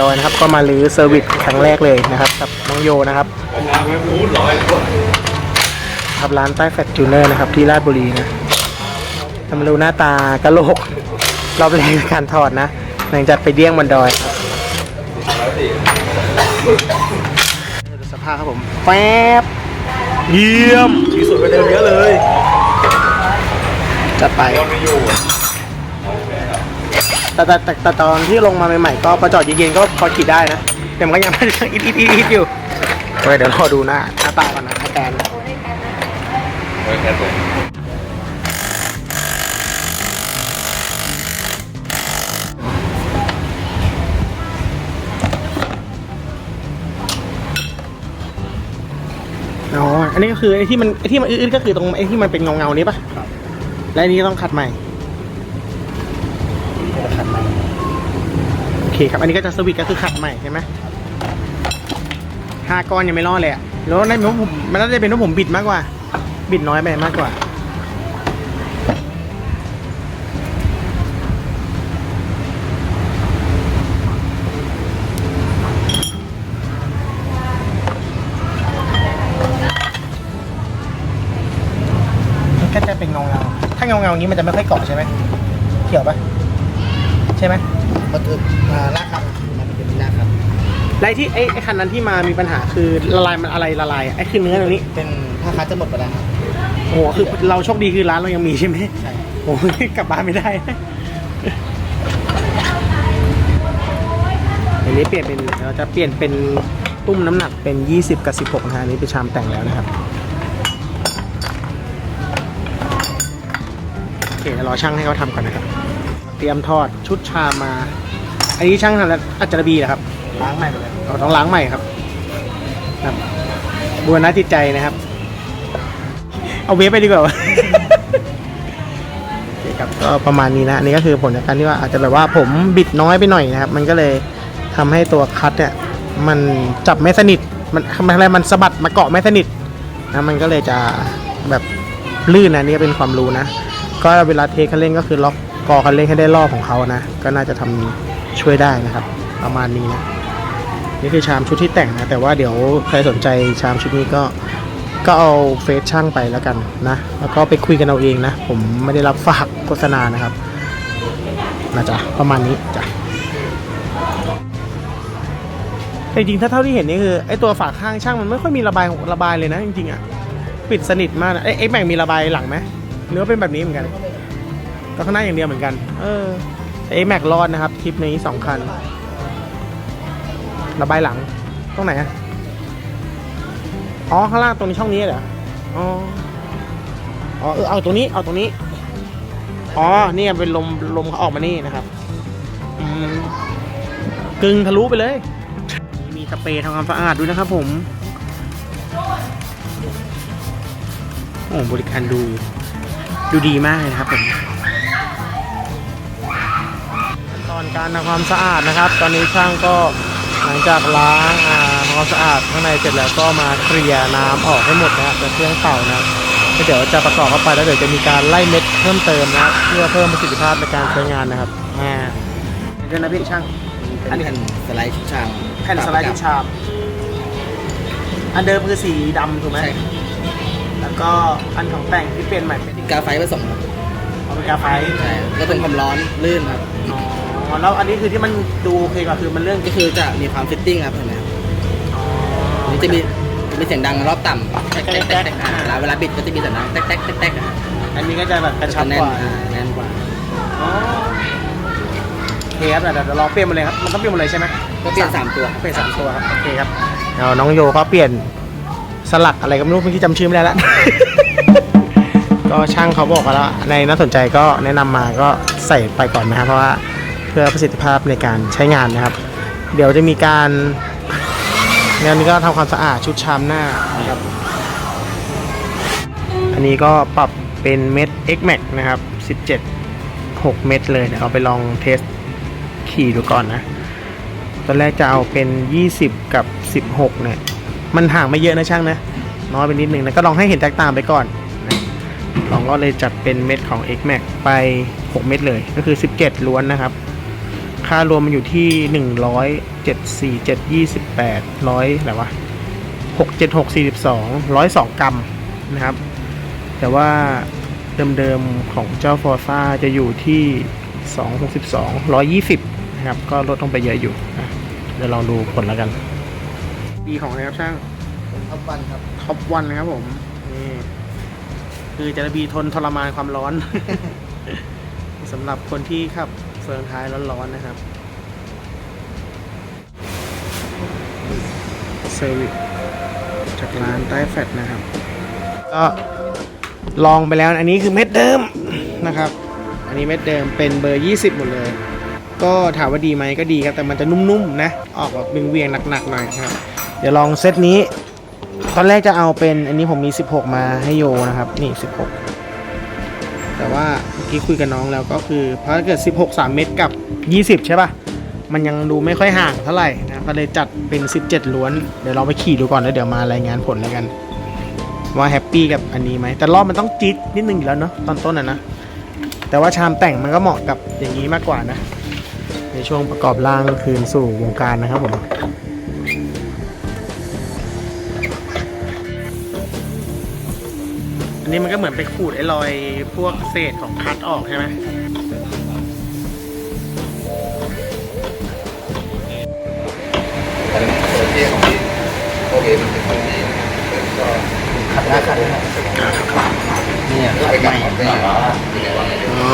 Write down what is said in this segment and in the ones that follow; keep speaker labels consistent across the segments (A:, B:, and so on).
A: ดอยนะครับ ก็มาลื้อเซอร์วิสครั้งแรกเลยนะครับกับน้องโยนะครับครับร้านใต้แฟลตจูเนอร์นะครับที่ราชบุรีนะทำมาดูหน้าตากระโหลกรอบแรกในการถอดนะหลังจากไปเดี้ยงบนดอยครับดูสภาพครับผมแป๊บเยี่ยมสีสวยกว่าเดิมเยอะเลยจัดไป แต่แต่แต่แต่ตอนที่ลงมาใหม่ๆก็พอจอดเย็นๆก็พอขี่ได้นะแต่มันก็ยังไม่ได้อิดอิดอิดอิดอยู่โอเคเดี๋ยวรอดูหน้าหน้าตาก่อนนะแตนอ๋อ อันนี้ก็คือไอ้ที่มันไอ้ที่มันอืดๆก็คือตรงไอ้ที่มันเป็นเงาๆนี้ปะและอันนี้ต้องขัดใหม่ โอ เคครับ อันนี้ก็จะสวิตก็คือขัดใหม่ใช่ไหมห้าก้อนยังไม่รอดเลยแล้วในผมผมมันน่าจะเป็นว่าผมบิดมากกว่า บิดน้อยไปมากกว่ามันก็จะเป็นเงาเงาถ้าเงาเงาอย่างนี้มันจะไม่ค่อยเกาะใช่ไหมเกี่ยวปะใช่ไหม
B: มันคืออ่าลากครับมันเป็นลากครับ
A: และไอ้ที่ไอ้ไอ้คันนั้นที่มามีปัญหาคือละลายมันอะไรละลายอะไอ้คือเนื้อตรงนี้
B: เป็นผ้าคัดจะหมดไปแล้วครับ
A: โอ้โหคือเราโชคดีคือร้านเรายังมีใช่ไหม
B: ใช่
A: โอ้ยกลับบ้านไม่ได้อันนี้เปลี่ยนเป็นเราจะเปลี่ยนเป็นตุ้มน้ำหนักเป็น 20 กับ 16นะฮะอันนี้เป็นชามแต่งแล้วนะครับโอเคเดี๋ยวรอช่างให้เขาทำก่อนนะครับ เตรียมทอดชุดชามมา อันนี้ช่างทำแล้วอัจจารบีเหรอครับ
B: ล้างใหม่หมดเลย
A: เราต้องล้างใหม่ครับครับบูรณะจิตใจนะครับ เอาเวฟไปดีกว่าโอเคครับก็ประมาณนี้นะอันนี้ก็คือผลจากการที่ว่าอาจจะแบบว่าผมบิดน้อยไปหน่อยนะครับ มันก็เลยทำให้ตัวคัตเนี่ยมันจับไม่สนิท มันมันอะไรมันสะบัดมาเกาะไม่สนิทนะมันก็เลยจะแบบลื่นนะนี่ก็เป็นความรู้นะ ก็เวลาเทคันเร่งก็คือล็อกกอคันเร่งให้ได้รอบของเขานะ ก็น่าจะทำ ช่วยได้นะครับ ประมาณนี้นะนี่คือชามชุดที่แต่งนะ แต่ว่าเดี๋ยวใครสนใจชามชุดนี้ก็ก็เอาเฟซช่างไปแล้วกันนะ แล้วก็ไปคุยกันเอาเองนะ ผมไม่ได้รับฝากโฆษณานะครับนะจ๊ะประมาณนี้จ้ะแต่จริงๆถ้าเท่าที่เห็นนี่คือไอ้ตัวฝาข้างช่างมันไม่ค่อยมีระบายระบายเลยนะจริงๆอะปิดสนิทมากนะเอ้ไอ้แบ่งมีระบายหลังไหมหรือว่าเป็นแบบนี้เหมือนกันก็ข้างหน้าอย่างเดียวเหมือนกัน เออ ไอ้แม็กรอดนะครับทริปนี้สองคัน ระบายหลัง ตรงไหนอะอ๋อ ข้างล่างตรงนี้ช่องนี้เหรอ อ๋อ อ๋อ เออ เอาตรงนี้ เอาตรงนี้ อ๋อเนี่ยเป็นลม ลมเขาออกมานี่นะครับ อืมกึ่งทะลุไปเลย มีสเปรย์ทำความสะอาดด้วยนะครับผม โอ้บริการดู ดูดีมากเลยนะครับผม ขั้นตอนการทำความสะอาดนะครับ ตอนนี้ช่างก็หลังจากล้างอ่าทำความสะอาดข้างในเสร็จแล้วก็มาเคลียร์น้ำออกให้หมดนะครับจากเครื่องเป่านะครับแล้วเดี๋ยวจะประกอบเข้าไปแล้วเดี๋ยวจะมีการไล่เม็ดเพิ่มเติมนะครับเพื่อเพิ่มประสิทธิภาพในการใช้งานนะครับอ่าเดี๋ยวนะพี่ช่าง
B: อันนี้แผ่นสไลด์ชุดชาม
A: แผ่นสไลด์ที่ชามอันเดิมคือสีดำถูกไหม
B: ใช่
A: แล้วก็อันของแต่งที่เปลี่ยนใหม่เป็น
B: กาไฟผสมครับ
A: เอาเป็นกาไฟ
B: ใช่ก็เป็นความร้อนลื่นครับ
A: อ๋อ แล้วอันนี้คือที่มันดูโอเคกว่าคือมันเรื่อง
B: ก็คือจะมีความฟิตติ้งครับเห็นไหมครับ
A: อ๋อ
B: อันนี้จะมีจะมีเสียงดังรอบต่ำแต๊กแต๊กแต๊กแต๊กอ่าแล้วเวลาบิดก็จะมีเสียงดังแต๊กแต๊กแต๊กแต๊กอะ
A: อันนี้ก็จะแบบกระชับ
B: แน่
A: ก
B: น
A: ว่า
B: อ่าแน่นกว่า
A: อ๋อโอเคครับเดี๋ยวเดี๋ยวรอเปลี่ยนหมดเลยครับมันก็เปลี่ยนหมดเลยใช่ไหม
B: ก็เปลี่ยนสามตัว
A: เปลี่ยนสามตัวครับโอเคครับเดี๋ยวน้องโยก็เปลี่ยนสลักอะไรก็ไม่รู้เมื่อกี้จำชื่อไม่ได้แล้วก็ช่างเขาบอกมาแล้วในน่าสนใจก็แนะนำมาก็ใส่ไปก่อนนะครับเพราะว่าเพื่อประสิทธิภาพในการใช้งานนะครับ เดี๋ยวจะมีการงานนี้ก็ทำความสะอาดชุดชามหน้านะครับ อันนี้ก็ปรับเป็นเม็ด X Max นะครับ 17 6 เม็ดเลยเดี๋ยวเอาไปลองเทสขี่ดูก่อนนะ ตอนแรกจะเอาเป็น 20 กับ 16 เนี่ย มันห่างไม่เยอะนะช่างนะ น้อยไปนิดนึงนะ ก็ลองให้เห็นแตกต่างไปก่อนนะลองก็เลยจัดเป็นเม็ดของ X Max ไป 6 เม็ดเลย ก็คือ 17 ล้วนนะครับ ค่ารวมมันอยู่ที่หนึ่งร้อยเจ็ดสี่เจ็ดยี่สิบแปดร้อยอะไรวะหกเจ็ดหกสี่สิบสองร้อยสองกรัมนะครับ แต่ว่าเดิมๆของเจ้าฟอร์ซ่าจะอยู่ที่สองหกสิบสองร้อยยี่สิบนะครับ ก็ลดลงไปเยอะอยู่นะเดี๋ยวลองดูผลแล้วกัน ดีของอะไรครับช่าง
B: ท็อปวันครับ
A: ท็อปวันนะครับผมนี่คือจะบีทนทรมานความร้อนสำหรับคนที่ขับเฟืองท้ายร้อนๆนะครับเซอร์วิสจากร้านใต้แฟตนะครับ ก็ลองไปแล้วอันนี้คือเม็ดเดิมนะครับ อันนี้เม็ดเดิมเป็นเบอร์ 20 หมดเลย ก็ถามว่าดีไหมก็ดีครับ แต่มันจะนุ่มๆนะ ออกแบบเวียงๆหนักๆหน่อยครับ เดี๋ยวลองเซตนี้ ตอนแรกจะเอาเป็นอันนี้ผมมี 16 มาให้โยนะครับ นี่ 16 แต่ว่าเมื่อกี้คุยกับน้องแล้วก็คือเพราะถ้าเกิด 16 3 เม็ดกับ 20 ใช่ป่ะ มันยังดูไม่ค่อยห่างเท่าไหร่นะก็เลยจัดเป็น 17 ล้วน เดี๋ยวลองไปขี่ดูก่อนแล้วเดี๋ยวมารายงานผลแล้วกัน ว่าแฮปปี้กับอันนี้ไหม แต่รอบมันต้องจี๊ดนิดนึงอยู่แล้วเนาะตอนต้นอะนะ แต่ว่าชามแต่งมันก็เหมาะกับอย่างนี้มากกว่านะ ในช่วงประกอบร่างคืนสู่วงการนะครับผม อันนี้มันก็เหมือนไปขูดไอ้รอยพวกเศษของคัดออกใช่ไหม
C: แต่โอเคของพี่โอเคมันเป็นของดีก็
B: ขัดหน้าขัดหน้าเนี่ย
C: ไป
B: ขัด
C: กับ
B: ใหม่
C: ของไม่หนาอยู่ในวันนี้
A: อ๋อ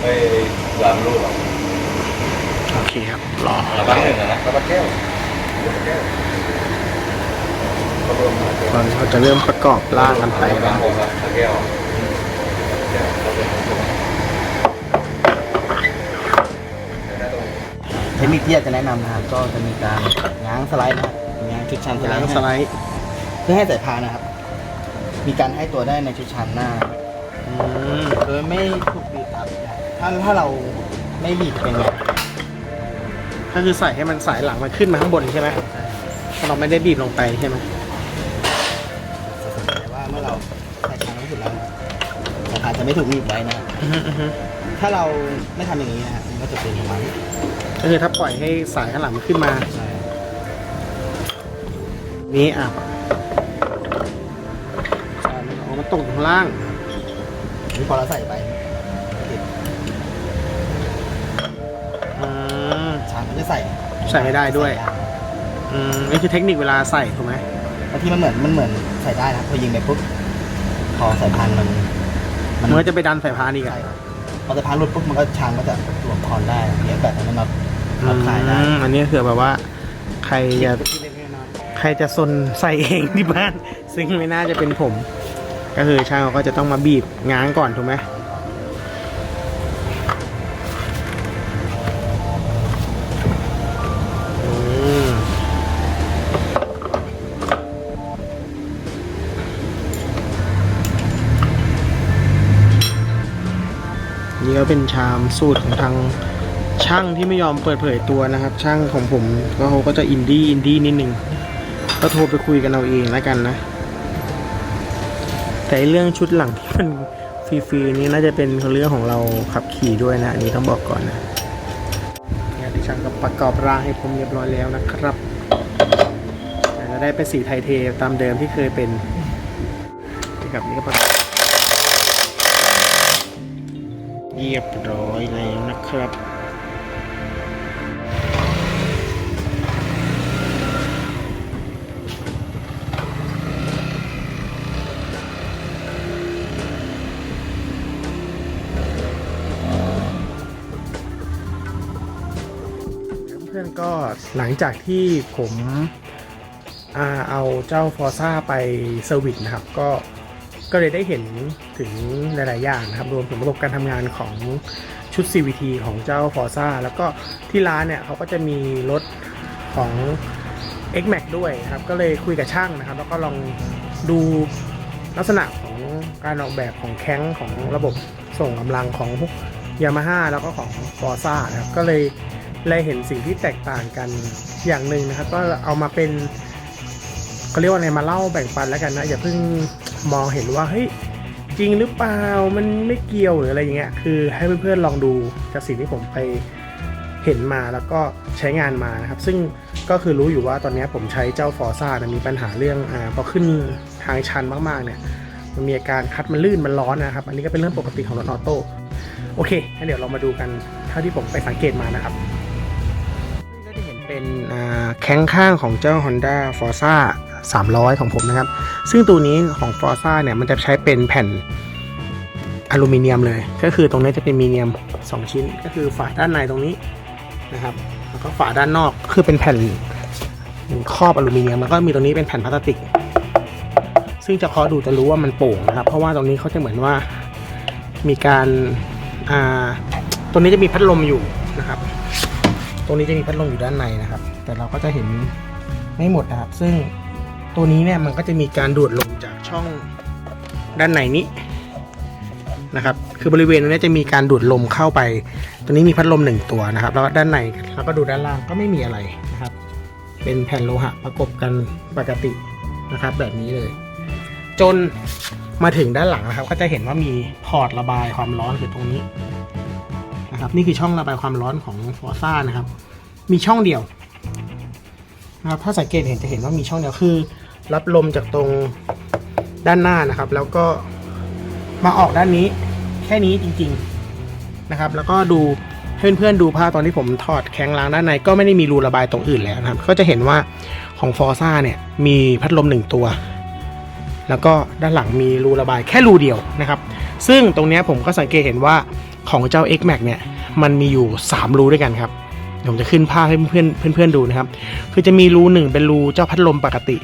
C: ไปวางรูป
A: โอเคครับรอ
C: ระบังหนึ่งนะระบังแก้วแก้วก็รวมมา
A: ตอน เขาจะเริ่มประกอบร่างกันไป
C: ระบั
A: แล้
C: ง
A: ว
C: ผมอะแก้ว
B: เทคนิคที่อยากจะแนะนำนะครับก็จะมีการง้างสไลด์นะครับง้างชุดชันสไล
A: ล้าง
B: ด์
A: สไลด์
B: เพื่อให้สายพานนะครับ มีการให้ตัวได้ในชุดชันหน้า
A: อืม
B: โดยไม่ถูกบีบอัพถ้าถ้าเราไม่บีบเป็นไง
A: ก็คือใส่ให้มันสายหลังมันขึ้นมาข้างบนใช่ไหมถ้าเราไม่ได้บีบลงไปใช่ไหม
B: จะไม่ถูกบีบไว้นะครับ
A: อือฮึอือฮึ
B: ถ้าเราไม่ทำอย่างนี้นะฮะมันก็จะเป็นประมาณนี้
A: ก็คือถ้าปล่อยให้สายข้างหลังมันขึ้นมา
B: ใช่
A: นี้อะสายมันออกมาตกข้างล่าง
B: นี่พอเราใส่ไปติด
A: อืม
B: ชานมันจะใส่
A: ใส่ไม่ได้ด้วย
B: ใส่
A: อืมนี่คือเทคนิคเวลาใส่ถูกไหม
B: บางทีมันเหมือนมันเหมือนใส่ได้นะพอยิงไปปุ๊บพอสายพาน มัน
A: มันก็จะไปดันสายพานอีก
B: ใช่
A: อะ
B: ครับพอสายพานหลุดปุ๊บมันก็ชานก็จะหลวมคอนได้เลี้ยงแบบนั้นน็อตน็อตขายได้
A: อืมอันนี้คือแบบว่า ใครจะ
B: เล็กๆน้อย
A: ใครจะซนใส่เองที่บ้าน ซึ่งไม่น่าจะเป็นผม ก็คือช่างเขาก็จะต้องมาบีบง้างก่อนถูกไหมอื นี่ก็เป็นชามสูตรของทางช่างที่ไม่ยอมเปิดเผยตัวนะครับ ช่างของผมก็เขาก็จะอินดี้อินดี้นิดนึงก็โทรไปคุยกันเอาเองแล้วกันนะ แต่เรื่องชุดหลังที่มันฟรีๆนี่น่าจะเป็นเรื่องของเราขับขี่ด้วยนะ อันนี้ต้องบอกก่อนนะงานที่ช่างก็ประกอบร่างให้ผมเรียบร้อยแล้วนะครับจะได้เป็นสีไทยเทตามเดิมที่เคยเป็นนี่ครับนี่ก็ประกอบ เรียบร้อยแล้วนะครับเพื่อนๆก็หลังจากที่ผมอเอาเจ้าฟอร์ซ่าไปเซอร์วิสนะครับ ก็ ก็เลยได้เห็นถึงหลาย ๆ อย่างนะครับ รวมถึงระบบการทำงานของชุด CVT ของเจ้าฟอร์ซ่าแล้วก็ที่ร้านเนี่ยเขาก็จะมีรถของ X Max ด้วยนะครับ ก็เลยคุยกับช่างนะครับ แล้วก็ลองดูลักษณะของการออกแบบของแข้งของระบบส่งกำลังของยามาฮ่าแล้วก็ของฟอร์ซ่านะครับ ก็เลยเลยเห็นสิ่งที่แตกต่างกันอย่างหนึ่งนะครับ ก็เอามาเป็นเขาเรียกว่าอะไรมาเล่าแบ่งปันแล้วกันนะ อย่าเพิ่ง มองเห็นว่าเฮ้ยจริงหรือเปล่ามันไม่เกี่ยวหรืออะไรอย่างเงี้ยคือให้เพื่อนๆลองดูจากสิ่งที่ผมไปเห็นมาแล้วก็ใช้งานมานะครับ ซึ่งก็คือรู้อยู่ว่าตอนนี้ผมใช้เจ้าฟอร์ซ่านะมีปัญหาเรื่องอ่าพอขึ้นทางชันมากๆเนี่ยมันมีอาการคัดมันลื่นมันร้อนนะครับ อันนี้ก็เป็นเรื่องปกติของรถออโต้โอเคงั้นเดี๋ยวเรามาดูกันเท่าที่ผมไปสังเกตมานะครับก็จะเห็นเป็นแข้งข้างของเจ้า Honda Forza 300 ของผมนะครับ ซึ่งตัวนี้ของ Forza เนี่ยมันจะใช้เป็นแผ่นอลูมิเนียมเลย ก็คือตรงนี้จะเป็นมีเนียม 2 ชิ้น ก็คือฝาด้านในตรงนี้นะครับ แล้วก็ฝาด้านนอกคือเป็นแผ่นครอบอลูมิเนียม แล้วก็มีตรงนี้เป็นแผ่นพลาสติก ซึ่งจะเคาะดูจะรู้ว่ามันโป่งนะครับ เพราะว่าตรงนี้เขาจะเหมือนว่ามีการอ่าตรงนี้จะมีพัดลมอยู่นะครับ ตรงนี้จะมีพัดลมอยู่ด้านในนะครับ แต่เราก็จะเห็นไม่หมดนะครับ ซึ่ง ตัวนี้เนี่ยมันก็จะมีการดูดลมจากช่องด้านในนี้นะครับ คือบริเวณตรงนี้จะมีการดูดลมเข้าไปตรงนี้มีพัดลมหนึ่งตัวนะครับ แล้วด้านในแล้วก็ดูด้านล่างก็ไม่มีอะไรนะครับ เป็นแผ่นโลหะประกบกันปกตินะครับ แบบนี้เลย จนมาถึงด้านหลังนะครับ ก็จะเห็นว่ามีพอร์ตระบายความร้อนคือตรงนี้นะครับ นี่คือช่องระบายความร้อนของฟอร์ซ่านะครับ มีช่องเดียว นะครับถ้าสังเกตเห็นจะเห็นว่ามีช่องเดียวคือ รับลมจากตรงด้านหน้านะครับ แล้วก็มาออกด้านนี้แค่นี้จริงๆนะครับ แล้วก็ดูให้เพื่อนๆดูภาพตอนที่ผมถอดแข้งล้างด้านในก็ไม่ได้มีรูระบายตรงอื่นแล้วนะครับ ก็จะเห็นว่าของฟอร์ซ่าเนี่ยมีพัดลมหนึ่งตัว แล้วก็ด้านหลังมีรูระบายแค่รูเดียวนะครับ ซึ่งตรงเนี้ยผมก็สังเกตเห็นว่าของเจ้า X Max เนี่ยมันมีอยู่ 3 รูด้วยกันครับ ผมจะขึ้นภาพให้เพื่อนเพื่อนๆดูนะครับ คือจะมีรูหนึ่งเป็นรูเจ้าพัดลมปกติ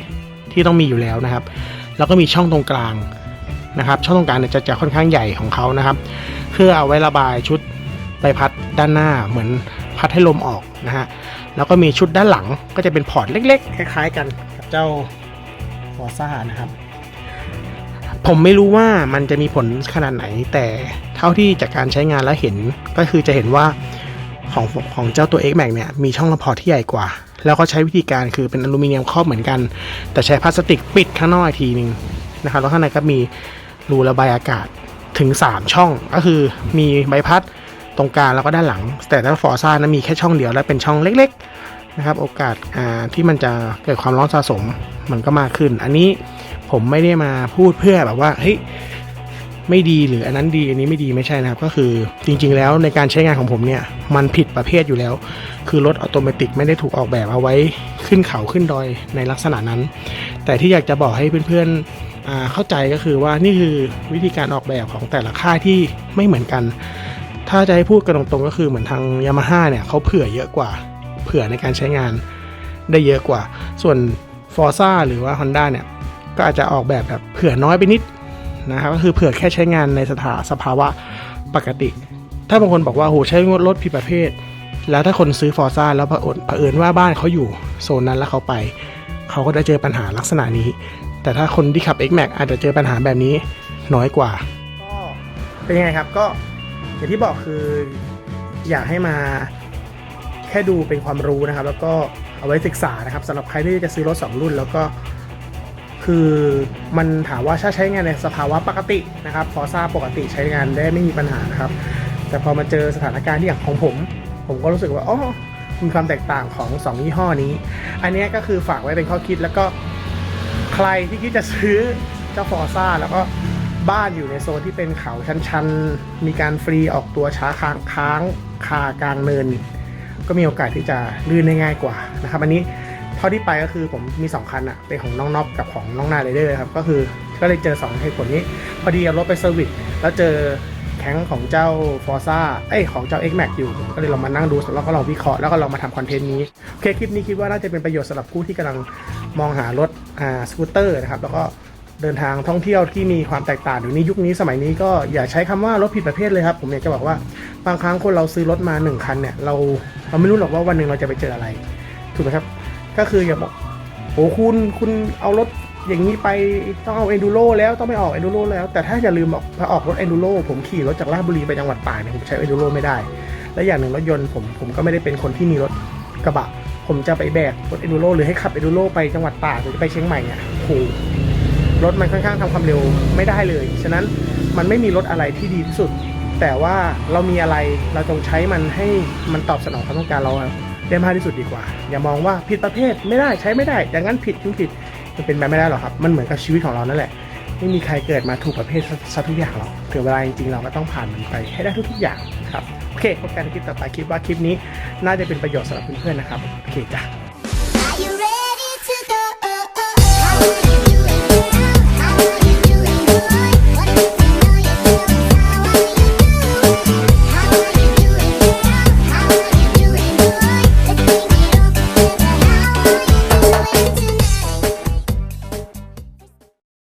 A: ที่ต้องมีอยู่แล้วนะครับ แล้วก็มีช่องตรงกลางนะครับ ช่องตรงกลางเนี่ยจะจะค่อนข้างใหญ่ของเขานะครับ เพื่อเอาไว้ระบายชุดใบพัดด้านหน้าเหมือนพัดให้ลมออกนะฮะ แล้วก็มีชุดด้านหลังก็จะเป็นพอร์ตเล็ก ๆ คล้ายๆ กันกับเจ้าฟอร์ซ่านะครับ ผมไม่รู้ว่ามันจะมีผลขนาดไหน แต่เท่าที่จากการใช้งานแล้วเห็นก็คือจะเห็นว่า ของของเจ้าตัว X Max เนี่ยมีช่องระพอที่ใหญ่กว่า แล้วก็ใช้วิธีการคือเป็นอลูมิเนียมครอบเหมือนกัน แต่ใช้พลาสติกปิดข้างนอกอีกทีนึงนะครับแล้วข้างในก็มีรูระบายอากาศถึง 3 ช่องก็คือมีใบพัดตรงกลางแล้วก็ด้านหลัง แต่ถ้าฟอร์ซ่านะมีแค่ช่องเดียวและเป็นช่องเล็กๆนะครับโอกาสที่มันจะเกิดความร้อนสะสมมันก็มากขึ้น อันนี้ผมไม่ได้มาพูดเพื่อแบบว่าเฮ้ย ไม่ดีหรืออันนั้นดีอันนี้ไม่ดีไม่ใช่นะครับ ก็คือจริงๆแล้วในการใช้งานของผมเนี่ยมันผิดประเภทอยู่แล้ว คือรถอัตโนมัติไม่ได้ถูกออกแบบเอาไว้ขึ้นเขาขึ้นดอยในลักษณะนั้น แต่ที่อยากจะบอกให้เพื่อนๆเข้าใจก็คือว่านี่คือวิธีการออกแบบของแต่ละค่ายที่ไม่เหมือนกัน ถ้าจะให้พูดกันตรงๆก็คือเหมือนทางยามาฮ่าเนี่ยเขาเผื่อเยอะกว่า เผื่อในการใช้งานได้เยอะกว่า ส่วน f o r z a หรือว่า Honda เนี่ยก็อาจจะออกแบบแบบเผื่อน้อยไปนิด นะครับก็คือเผื่อแค่ใช้งานในสถาสภาวะปกติ ถ้าบางคนบอกว่าโหใช้รถผิดประเภท แล้วถ้าคนซื้อ f o r z a แล้วเผอิญเผอิญว่าบ้านเขาอยู่โซนนั้นแล้วเขาไป เขาก็จะเจอปัญหาลักษณะนี้ แต่ถ้าคนที่ขับ X Max อาจจะเจอปัญหาแบบนี้น้อยกว่า ก็เป็นยังไงครับก็อย่างที่บอกคืออยากให้มาแค่ดูเป็นความรู้นะครับ แล้วก็เอาไว้ศึกษานะครับสำหรับใครที่จะซื้อรถ 2 รุ่นแล้วก็ คือมันถามว่าถ้าใช้งานในสภาวะปกตินะครับฟอร์ซ่าปกติใช้งานได้ไม่มีปัญหานะครับ แต่พอมาเจอสถานการณ์ที่อย่างของผม ผมก็รู้สึกว่าอ๋อมีความแตกต่างของ 2 ยี่ห้อนี้ อันนี้ก็คือฝากไว้เป็นข้อคิดแล้วก็ใครที่คิดจะซื้อเจ้าฟอร์ซ่าแล้วก็บ้านอยู่ในโซนที่เป็นเขาชันๆ มีการฟรีออกตัวช้าค้างค้างคากลางเนิน ก็มีโอกาสที่จะลื่นได้ง่ายกว่านะครับ อันนี้ เท่าที่ไปก็คือผมมี 2 คันอะเป็นของน้องน็อปกับของน้องนายไรเดอร์ครับ ก็คือก็เลยเจอ2เหตุผลนี้ พอดีเอารถไปเซอร์วิสแล้วเจอแข้งของเจ้า f o r z a เอ้ยของเจ้า X Max อยู่ผมก็เลยลองมานั่งดูแล้วก็ลองวิเคราะห์แล้วก็ลองมาทำคอนเทนต์นี้โอเคคลิปนี้คิดว่าน่าจะเป็นประโยชน์สำหรับผู้ที่กำลังมองหารถอ่าสกูตเตอร์นะครับแล้วก็เดินทางท่องเที่ยวที่มีความแตกต่างอยู่นี้ยุคนี้สมัยนี้ก็อย่าใช้คำว่ารถผิดประเภทเลยครับ ผมอยากจะบอกว่าบางครั้งคนเราซื้อรถมาหนึ่งคันเนี่ยเราเราไม่รู้หรอกว่าวันหนึ่งเราจะไปเจออะไรถูกไหมครับ ก็คืออย่าบอกโอ้คุณคุณเอารถอย่างนี้ไปต้องเอาเอนดูโรแล้วต้องไม่ออกเอนดูโรแล้ว แต่ถ้าอย่าลืมบอกถ้าออกรถเอนดูโรผมขี่รถจากราชบุรีไปจังหวัดตากเนี่ยผมใช้เอนดูโรไม่ได้ และอย่างหนึ่งรถยนต์ผมผมก็ไม่ได้เป็นคนที่มีรถกระบะ ผมจะไปแบกรถเอนดูโรหรือให้ขับเอนดูโรไปจังหวัดตากหรือไปเชียงใหม่เนี่ยโหรถมันค่อนข้างทำความเร็วไม่ได้เลย ฉะนั้นมันไม่มีรถอะไรที่ดีที่สุด แต่ว่าเรามีอะไรเราจงใช้มันให้มันตอบสนองความต้องการเรา ได้มากที่สุดดีกว่า อย่ามองว่าผิดประเภทไม่ได้ใช้ไม่ได้อย่างนั้นผิดจึงผิดมันเป็นไปไม่ได้หรอกครับ มันเหมือนกับชีวิตของเรานั่นแหละไม่มีใครเกิดมาถูกประเภทซะทุกอย่างหรอกถึงเวลาจริงๆเราก็ต้องผ่านมันไปให้ได้ทุกๆอย่างครับโอเคพบกันในคลิปต่อไปคิดว่าคลิปนี้น่าจะเป็นประโยชน์สำหรับเพื่อนๆนะครับโอเคจ้ะ